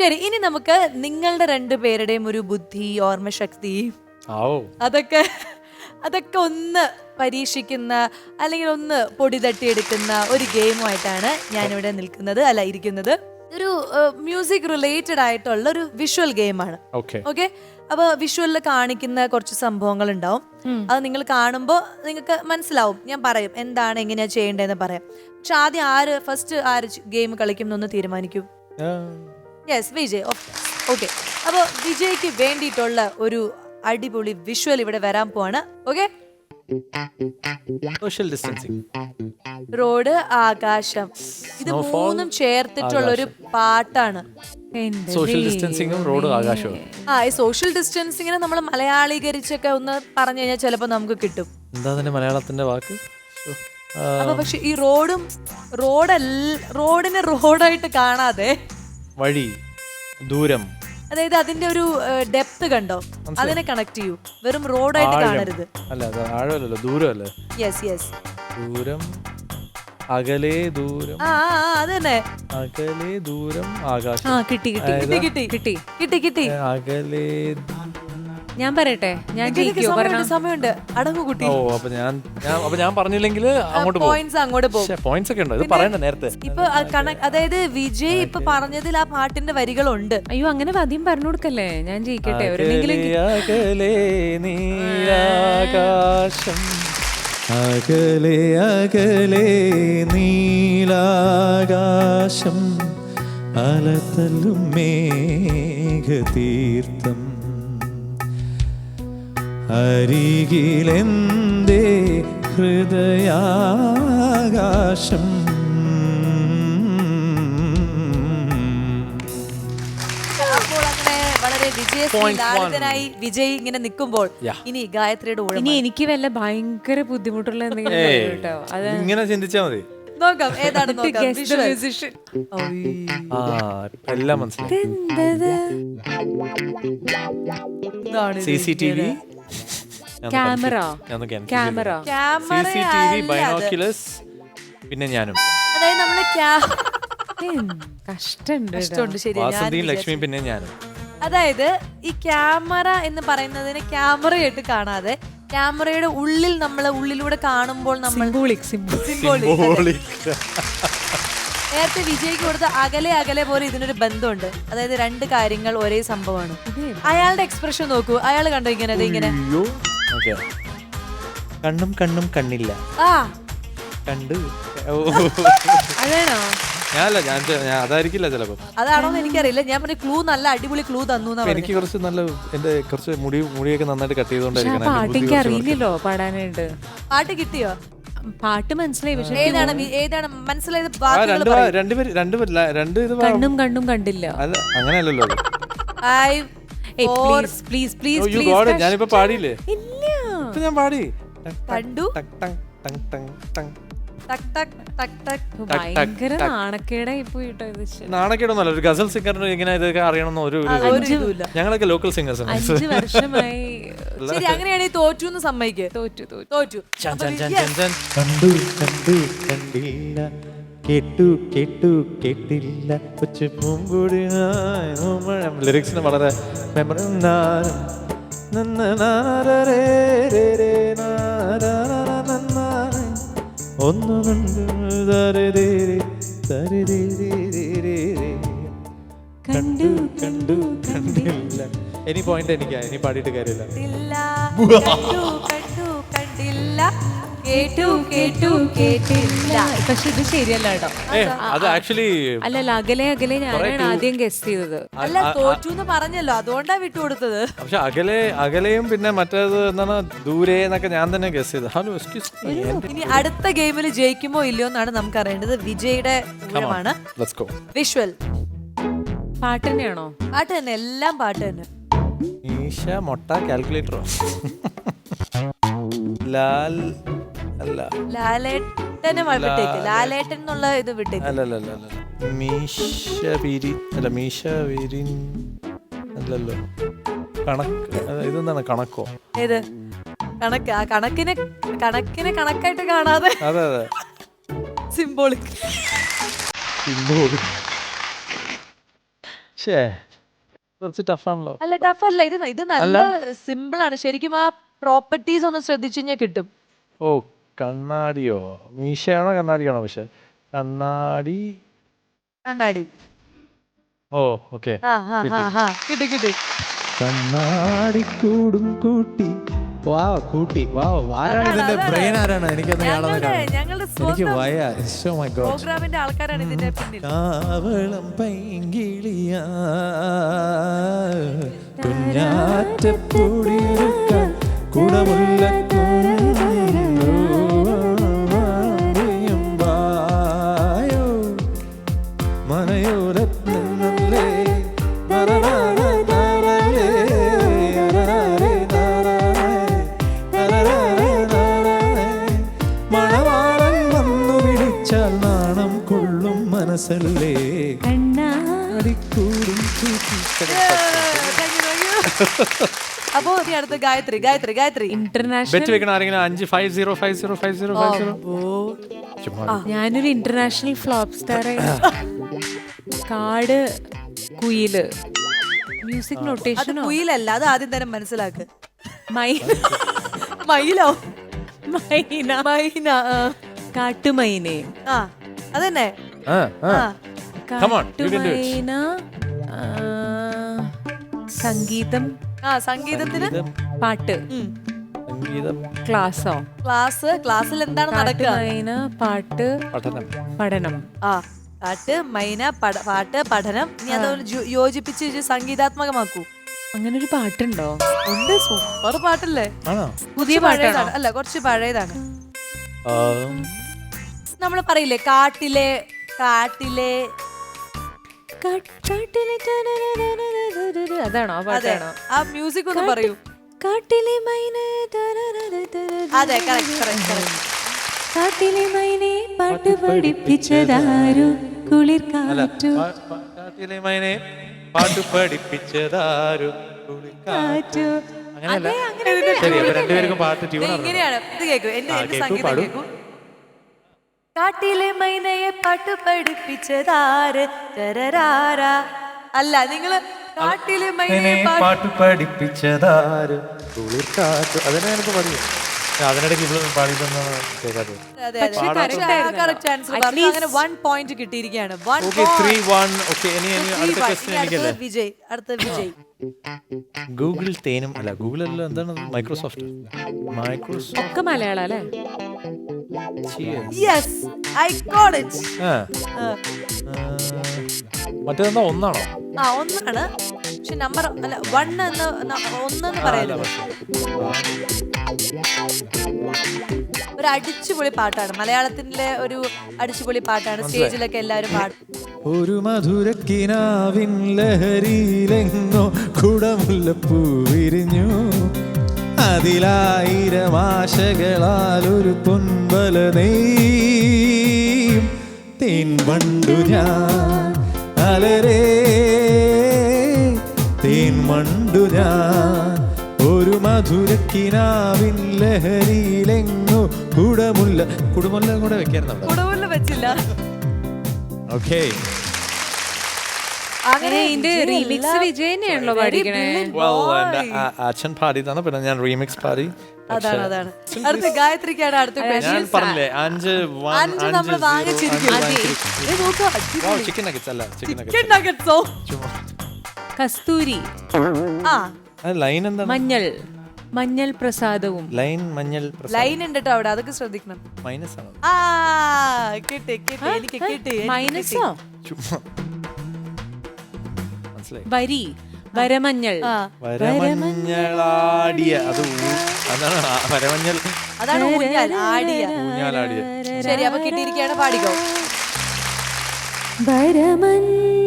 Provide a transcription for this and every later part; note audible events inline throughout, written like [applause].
ശരി ഇനി നമുക്ക് നിങ്ങളുടെ രണ്ടുപേരുടെയും ഒരു ബുദ്ധി ഓർമ്മശക്തി അതൊക്കെ അതൊക്കെ ഒന്ന് പരീക്ഷിക്കുന്ന അല്ലെങ്കിൽ ഒന്ന് പൊടി തട്ടിയെടുക്കുന്ന ഒരു ഗെയിമുമായിട്ടാണ് ഞാനിവിടെ നിൽക്കുന്നത് അല്ല ഇരിക്കുന്നത്. ഒരു മ്യൂസിക് റിലേറ്റഡ് ആയിട്ടുള്ള ഒരു വിഷ്വൽ ഗെയിമാണ്. ഓക്കെ. ഓക്കെ? അപ്പൊ വിഷ്വലിൽ കാണിക്കുന്ന കുറച്ച് സംഭവങ്ങൾ ഉണ്ടാവും അത് നിങ്ങൾ കാണുമ്പോൾ നിങ്ങൾക്ക് മനസ്സിലാവും. ഞാൻ പറയും എന്താണ് എങ്ങനെയാ ചെയ്യേണ്ടതെന്ന് പറയാം. പക്ഷെ ആദ്യം ആര് ഫസ്റ്റ് ആര് ഗെയിം കളിക്കും എന്നൊന്ന് തീരുമാനിക്കും യെസ് വിജയ് ഓക്കെ അപ്പോൾ വിജയ്ക്ക് വേണ്ടിയിട്ടുള്ള ഒരു അടിപൊളി വിഷ്വൽ ഇവിടെ വരാൻ പോവാണ്. ഓക്കെ സോഷ്യൽ ഡിസ്റ്റൻസിങ് റോഡ് ആകാശം. ഇത് മൂന്നും ചേർത്തിട്ടുള്ള ഒരു പാട്ടാണ്. സോഷ്യൽ ഡിസ്റ്റൻസിങ്ങും റോഡ് ആകാശവും. ആ ഈ സോഷ്യൽ ഡിസ്റ്റൻസിങ്ങിനെ നമ്മൾ മലയാളീകരിച്ചൊക്കെ ഒന്ന് പറഞ്ഞു കഴിഞ്ഞാൽ ചിലപ്പോൾ നമുക്ക് കിട്ടും. എന്താ അതിന്റെ മലയാളത്തിന്റെ വാക്ക്? അപ്പൊ പക്ഷെ ഈ റോഡും റോഡല്ല റോഡിനെ റോഡായിട്ട് കാണാതെ വഴി ദൂരം. അതായത് അതിന്റെ ഒരു ഡെപ്ത് കണ്ടോ? അതിനെ കണക്ട് ചെയ്യൂ. വെറും റോഡായിട്ട്. കാണരുത്. അല്ല അത് ആഴമല്ലല്ലോ ദൂരമല്ലേ? യെസ് യെസ് ദൂരം അകലേ ദൂരം. ആ അത് തന്നെ. അകലെ ദൂരം ആകാശം. ആ കിട്ടി കിട്ടി കിട്ടി കിട്ടി കിട്ടി കിട്ടി അകലെ ഞാൻ പറയട്ടെ? ഞാൻ ജയിക്കോ? സമയമുണ്ട് അടങ്ങു കുട്ടി. ഓ അപ്പൊ ഞാൻ ഞാൻ അപ്പൊ ഞാൻ പറഞ്ഞില്ലെങ്കിൽ അങ്ങോട്ട് പോകും. പോയിന്റ്സ് അങ്ങോട്ട് പോകും. പോയിന്റ്സ് ഒക്കെ ഉണ്ട്. ഇത് പറയണ്ട നേരത്തെ. ഇപ്പൊ ആ കണ- അതായത് വിജയ് ഇപ്പൊ പറഞ്ഞതിൽ ആ പാട്ടിന്റെ വരികളുണ്ട്. അയ്യോ അങ്ങനെ ആദ്യം പറഞ്ഞു കൊടുക്കല്ലേ? ഞാൻ ജയിക്കട്ടെ. ഒരെണ്ണെങ്കിലും അകലെ അകലെ നീലാകാശം. അകലെ അകലെ നീലാകാശം. അലതല്ലും മേഘതീർത്ഥം. അരികിലെന്തേ ഹൃദയാകാശം? വിജയ് ഇങ്ങനെ നിൽക്കുമ്പോൾ ഇനി ഗായത്രിയുടെ ഇനി എനിക്ക് വല്ല ഭയങ്കര ബുദ്ധിമുട്ടുള്ള എന്തെങ്കിലും ഏയ്, കേട്ടോ അത് ഇങ്ങനെ ചിന്തിച്ചാ മതി. നോക്കാം ഏതാണ് [laughs] നോക്കാം? Guess the ആ എല്ലാം മനസ്സിലായി. എന്തത്? C C T V camera camera പിന്നെ ഞാനും. അതായത് നമ്മൾ ക്യാ- കഷ്ടണ്ട് കഷ്ടമുണ്ട് ശരി ഞാൻ വാസന്തിയും ലക്ഷ്മിയും പിന്നെ ഞാനും. അതായത് ഈ ക്യാമറ എന്ന് പറയുന്നതിന് ക്യാമറയായിട്ട് കാണാതെ ക്യാമറയുടെ ഉള്ളിൽ നമ്മൾ ഉള്ളിലൂടെ കാണുമ്പോൾ നമ്മൾ സിംബോളിക് സിംബോളിക്. നേരത്തെ വിജയ്ക്ക് കൊടുത്ത അകലെ അകലെ പോലെ ഇതിനൊരു ബന്ധമുണ്ട്. അതായത് രണ്ട് കാര്യങ്ങൾ ഒരേ സംഭവമാണ്. അയാളുടെ എക്സ്പ്രഷൻ നോക്കൂ. അയാൾ കണ്ടോ ഇങ്ങനെ ദേ ഇങ്ങനെ? അയ്യോ. ഓക്കെ. കണ്ണും കണ്ണും കണ്ണില്ല. ആ. കണ്ടു. അതാണോ? ഞാനല്ല ഞാൻ ഞാൻ അതായിരിക്കില്ല ചിലപ്പോ. അതാണോ എന്ന് എനിക്കറിയില്ല. ഞാൻ പറഞ്ഞ ക്ലൂ നല്ല അടിപൊളി ക്ലൂ തന്നു എന്നാ എനിക്ക് കുറച്ച് നല്ല എന്റെ കുറച്ച് മുടി മുടിയൊക്കെ നന്നായിട്ട് കട്ട് പാടാനായിട്ട്. പാട്ട് കിട്ടിയോ? പാട്ട് മനസ്സിലായി പക്ഷേ ഏതാണ് വി- ഏതാണ് മനസ്സിലായത്. വാക്കുകൾ രണ്ട് വാ- രണ്ട് പേര് രണ്ട് രണ്ട് ഇത് വാ- കണ്ണും കണ്ണും കണ്ടില്ല. അല്ല അങ്ങനെയല്ലല്ലോ അത്. Five, four, please please please you got it. ഞാനിപ്പോ പാടിയില്ലേ? ഇല്ല. ഇപ്പൊ ഞാൻ പാടി. കണ്ടു. ടങ് ടങ് ടങ് ടങ് ടങ്. ടക് ടക്. ടക് ടക് ഭയങ്കര നാണക്കേടായി പോയിട്ടോ ഇത് ശരി. നാണക്കേടൊന്നുമല്ല ഒരു ഗസൽ സിംഗറിന് ഇങ്ങനെ ഇതൊക്കെ അറിയണമെന്ന് ഒരു ഞങ്ങളൊക്കെ ലോക്കൽ സിംഗേഴ്സ് ആണ്. അഞ്ച് വർഷമായി ശരി അങ്ങനെയാണെങ്കിൽ തോറ്റു എന്ന് സമ്മതിക്ക് തോറ്റു തോറ്റു തോറ്റു ചൻ, ചൻ, ചൻ, ചൻ, ചൻ. കണ്ടു കണ്ടു കണ്ടില്ല കേട്ടു കേട്ടു കേട്ടില്ല കൊച്ചു പൂങ്കുടി ലിറിക്സിന് വളരെ മെമ്മറി ഒന്നു കണ്ടു തരുതേരെ, തരുതേരേരേരേ. കണ്ടു കണ്ടു കണ്ടില്ല ഇനി പോയിന്റ് എനിക്കാ ഇനി പാടിയിട്ട് കാര്യമില്ല. പക്ഷെ ഇത് ശരിയല്ല കേട്ടോ. ഏ അത് ആക്ച്വലി അല്ലല്ല അകലെ അകലെ ഞാനാണ് ആദ്യം ഗസ് ചെയ്തത്. അല്ല തോറ്റു എന്ന് പറഞ്ഞല്ലോ അതുകൊണ്ടാ വിട്ടുകൊടുത്തത്. പക്ഷെ അകലെ അകലെയും പിന്നെ മറ്റേത് എന്താണ് ദൂരെ എന്നൊക്കെ ഞാൻ തന്നെ ഗസ് ചെയ്ത് ഹലോ എക്സ്ക്യൂസ് ഇനി അടുത്ത ഗെയിമിൽ ജയിക്കുമോ ഇല്ലയോ എന്നാണ് നമുക്ക് അറിയേണ്ടത് വിജയുടെ ലെറ്റ്സ് ഗോ വിഷ്വൽ. പാട്ട് തന്നെയാണോ? പാട്ട് തന്നെ എല്ലാം പാട്ട് തന്നെ. ഈശ മൊട്ട കാൽക്കുലേറ്ററോ ലാൽ അല്ല. ലാലേട്ടനെ വിട്ടേക്ക് ലാലേട്ടൻ എന്നുള്ള ഇത് വിട്ടേക്ക് അല്ല അല്ല അല്ല അല്ല. മീശ വിരി അല്ല മീശ വിരി അല്ലല്ലോ. കണക്ക്. ഇതെന്താണ് കണക്കോ? ഏത്? കണക്ക്. ആ കണക്കിനെ കണക്കിനെ കണക്കായിട്ട് കാണാതെ അതെ അതെ. സിംബോളിക് സിംബോൾ ഛേ. കുറച്ച് ടഫാണല്ലോ അല്ല ടഫ് അല്ല. ഇത് ഇത് നല്ല സിമ്പിൾ ആണ്. ശരിക്കും ആ പ്രോപ്പർട്ടീസ് ഒന്ന് ശ്രദ്ധിച്ചു കഴിഞ്ഞാൽ കിട്ടും. ഓ കണ്ണാടിയോ? മീശയാണോ കണ്ണാടിയാണോ പക്ഷെ കണ്ണാടി. കണ്ണാടി. ഓ ഓക്കെ. കിട്ടി കിട്ടി. കണ്ണാടി കൂടും കൂട്ടി. കൂട്ടി. ആരാണ് ഇതിന്റെ ബ്രെയിൻ ആരാണ്? എനിക്കൊന്ന് കാണാൻ എനിക്ക് വയ ഷോ മൈ ഗോഡ്. പ്രോഗ്രാമിന്റെ ആൾക്കാരാണ് ഇതിന്റെ പിന്നിൽ. കാവളം പൈങ്കിളിയാ. കുഞ്ഞാറ്റപ്പൊടിയെടുക്കാൻ കുടമുള്ള നാണം കൊള്ളും മനസ്സല്ലേ? അടിക്കൂടും അപ്പോ ഇനി അടുത്ത ഗായത്രി ഗായത്രി ഗായത്രി. ഇന്റർനാഷണൽ ബെറ്റ് വെക്കണ ആരെങ്കിലും അഞ്ച് five zero five zero five zero five zero ഞാനൊരു ഇന്റർനാഷണൽ ഫ്ലോപ്പ് സ്റ്റാർ കാട് കുയിൽ. മ്യൂസിക് അത് നൊട്ടേഷനോ കുയിലല്ല അത് ആദ്യം തന്നെ മനസ്സിലാക്ക്. മൈന. മയിലോ മൈന. മൈന ആ. കാട്ടുമൈനെ ആ. അതന്നെ. Come on, you can do it. Kattumaina ആ, സംഗീതം. ആ സംഗീതത്തിന് പാട്ട്. സംഗീതം. ക്ലാസ്സോ? ക്ലാസ് ക്ലാസ്സിൽ എന്താണ് നടക്കുക? കാട്ടുമൈന പാട്ട്. പഠനം. പഠനം. ആ പാട്ട് മൈന പട- പാട്ട് പഠനം. ഇനി അതൊന്ന് ജോ- യോജിപ്പിച്ച് സംഗീതാത്മകമാക്കൂ. അങ്ങനെ ഒരു പാട്ടുണ്ടോ? ഉണ്ട് സൂപ്പർ പാട്ടല്ലേ? ആണോ? പുതിയ പാട്ടാണ് പാട്ടാണോ? പഴയതാണ്. അല്ല കുറച്ച് പഴയതാണ്. ആം, നമ്മൾ പറയില്ലേ കാട്ടിലെ കാട്ടിലെ. അതാണോ അതാണോ ആ മ്യൂസിക് ഒന്ന് പറയൂ. കാട്ടിലെ മൈനെ അതെ കറക്റ്റ് കറക്റ്റ് കറക്റ്റ് കാട്ടിലെ മൈനെ പാട്ട് പഠിപ്പിച്ചതാരു? കുളിർ കാറ്റു കാട്ടിലെ മൈനെ പാട്ട് പഠിപ്പിച്ചതാരു? കുളിർ കാറ്റു അങ്ങനെയല്ല. ശരി രണ്ടുപേർക്കും പാട്ട് ട്യൂൺ എങ്ങനെയാണ് ഇത് കേൾക്കൂ എന്റെ സംഗീതം കേൾക്കൂ കാട്ടിലെ മൈനയെ പാട്ട് പഠിപ്പിച്ചതാര്? തരരാര അല്ല നിങ്ങൾ കാട്ടിലെ മൈനയെ പാട്ട് പഠിപ്പിച്ചതാര്? അതിനെ എനിക്ക് പറയൂ അതിനിടയ്ക്ക് ഇവൾ പാടിയിട്ടൊന്നും കേൾക്കാത്തത് അതെ പക്ഷേ correct ആയിരുന്നല്ലോ. കറക്റ്റ് ആൻസർ At പറഞ്ഞു least- അങ്ങനെ വൺ പോയിന്റ് കിട്ടിയിരിക്കുകയാണ് one okay three one okay ഇനി ഇനി അടുത്ത ക്വസ്റ്റ്യൻ എനിക്കല്ലേ? വിജയ്. അടുത്ത വിജയ്. ഗൂഗിൾ തേനും അല്ല ഗൂഗിൾ അല്ല എന്താണ്? മൈക്രോസോഫ്റ്റ് മൈക്രോസോഫ്റ്റ് ഒക്കെ മലയാളം അല്ലേ? യെസ് ഐ ഗോട്ട് ഇറ്റ് ആ. മറ്റേതെന്താ? ഒന്നാണോ? ആ ഒന്നാണ്. പക്ഷെ നമ്പർ അല്ല വൺ എന്ന് ഒന്നെന്ന് പറയരുത്. ഒരു അടിച്ചുപൊളി പാട്ടാണ്. മലയാളത്തിലെ ഒരു അടിച്ചുപൊളി പാട്ടാണ്. സ്റ്റേജിലൊക്കെ എല്ലാവരും പാടും ഒരു മധുരക്കിനാവിൻ ലഹരിയിലെങ്ങോ കുടമുല്ലപ്പൂ വിരിഞ്ഞു. അതിലായിരം ആശകളാൽ ഒരു പൊൻപല നെയ്യും. തേൻ വണ്ടു ഞാൻ അലരേ മണ്ടുര. ഞാൻ ഒരു മധുരക്കിനാവിൻ ലഹരിയിലെങ്ങു കുടമുല്ല. കുടമുല്ല കൂടെ വെക്കാറുണ്ട് കുടമുല്ല വെച്ചില്ല. ഓക്കേ uh, അച്ഛൻ പാടി തന്നെ പിന്നെ ഞാൻ റീമിക്സ് പാടി. അതാണ് അതാണ്. ഗായത്രിക്കാണ് അടുത്ത ഞാൻ നമ്മൾ അല്ല ചിക്കൻ നഗറ്റ്സോ കസ്തൂരി. ആ. ലൈൻ എന്താ മഞ്ഞൾ. മഞ്ഞൾ പ്രസാദവും. ലൈൻ മഞ്ഞൾ ലൈൻ ഉണ്ട് കേട്ടോ അവിടെ അതൊക്കെ ശ്രദ്ധിക്കണം. മൈനസ് ആണ് ആ കിട്ടി കിട്ടി എനിക്ക് കിട്ടി എനിക്ക് മൈനസോ? ചുമ്മാ. മനസ്സിലായി? വരി. വരമഞ്ഞൾ. ആ. വരമഞ്ഞളാടിയ. അത് ഊ- അതാണ് ആ വരമഞ്ഞൾ. അതാണ് ഊഞ്ഞാൽ ആടിയ. ഊഞ്ഞാലാടിയ. ശരി അപ്പൊ കിട്ടിയിരിക്കുകയാണ് പാടിക്കോ. വരമഞ്ഞളാടിയ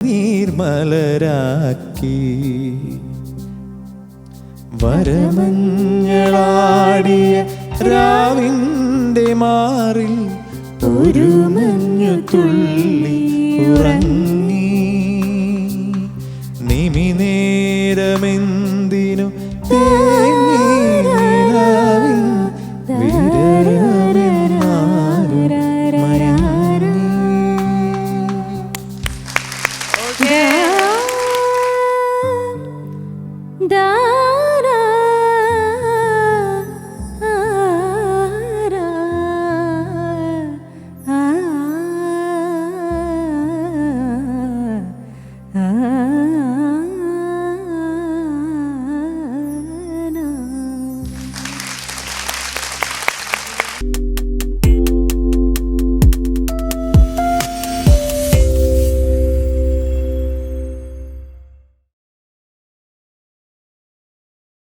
നീർമലരാക്കി വരമഞ്ഞളാടിയ രാവിന്റെ മാറിൽ ഒരു മഞ്ഞു തുള്ളി ഉറങ്ങി.